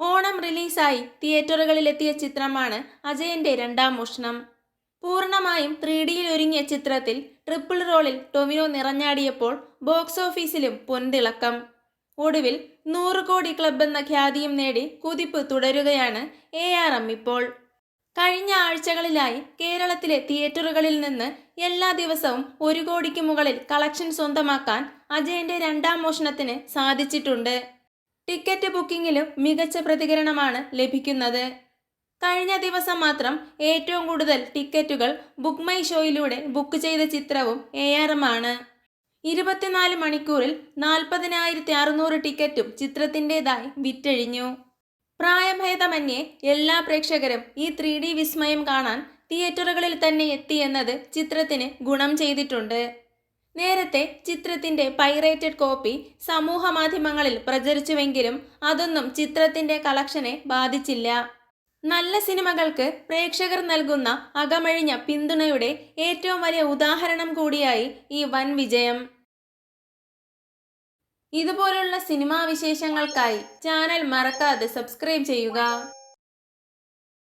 ഓണം റിലീസായി തിയേറ്ററുകളിലെത്തിയ ചിത്രമാണ് അജയന്റെ രണ്ടാം മോഷണം. പൂർണമായും ത്രീ ഡിയിൽ ഒരുങ്ങിയ ചിത്രത്തിൽ ട്രിപ്പിൾ റോളിൽ ടൊവിനോ നിറഞ്ഞാടിയപ്പോൾ ബോക്സ് ഓഫീസിലും പൊന്തിളക്കം ഒടുവിൽ നൂറ് കോടി ക്ലബ് എന്ന ഖ്യാതിയും നേടി കുതിപ്പ് തുടരുകയാണ് എ ആർ എം ഇപ്പോൾ. കഴിഞ്ഞ ആഴ്ചകളിലായി കേരളത്തിലെ തിയേറ്ററുകളിൽ നിന്ന് എല്ലാ ദിവസവും ഒരു കോടിക്ക് മുകളിൽ കളക്ഷൻ സ്വന്തമാക്കാൻ അജയന്റെ രണ്ടാം മോഷണത്തിന് സാധിച്ചിട്ടുണ്ട്. ടിക്കറ്റ് ബുക്കിംഗിലും മികച്ച പ്രതികരണമാണ് ലഭിക്കുന്നത്. കഴിഞ്ഞ ദിവസം മാത്രം ഏറ്റവും കൂടുതൽ ടിക്കറ്റുകൾ ബുക്ക് മൈ ഷോയിലൂടെ ബുക്ക് ചെയ്ത ചിത്രവും എ ആണ് ഇരുപത്തിനാല് മണിക്കൂറിൽ നാൽപ്പതിനായിരത്തി അറുന്നൂറ് ടിക്കറ്റും ചിത്രത്തിന്റെതായി വിറ്റഴിഞ്ഞു. പ്രായഭേദമന്യേ എല്ലാ പ്രേക്ഷകരും ഈ ത്രീ ഡി വിസ്മയം കാണാൻ തിയേറ്ററുകളിൽ തന്നെ എത്തിയെന്നത് ചിത്രത്തിന് ഗുണം ചെയ്തിട്ടുണ്ട്. നേരത്തെ ചിത്രത്തിന്റെ പൈറേറ്റഡ് കോപ്പി സമൂഹമാധ്യമങ്ങളിൽ പ്രചരിച്ചുവെങ്കിലും അതൊന്നും ചിത്രത്തിന്റെ കളക്ഷനെ ബാധിച്ചില്ല. നല്ല സിനിമകൾക്ക് പ്രേക്ഷകർ നൽകുന്ന അകമഴിഞ്ഞ പിന്തുണയുടെ ഏറ്റവും വലിയ ഉദാഹരണം കൂടിയായി ഈ വൻ വിജയം. ഇതുപോലുള്ള സിനിമാ വിശേഷങ്ങൾക്കായി ചാനൽ മറക്കാതെ സബ്സ്ക്രൈബ് ചെയ്യുക.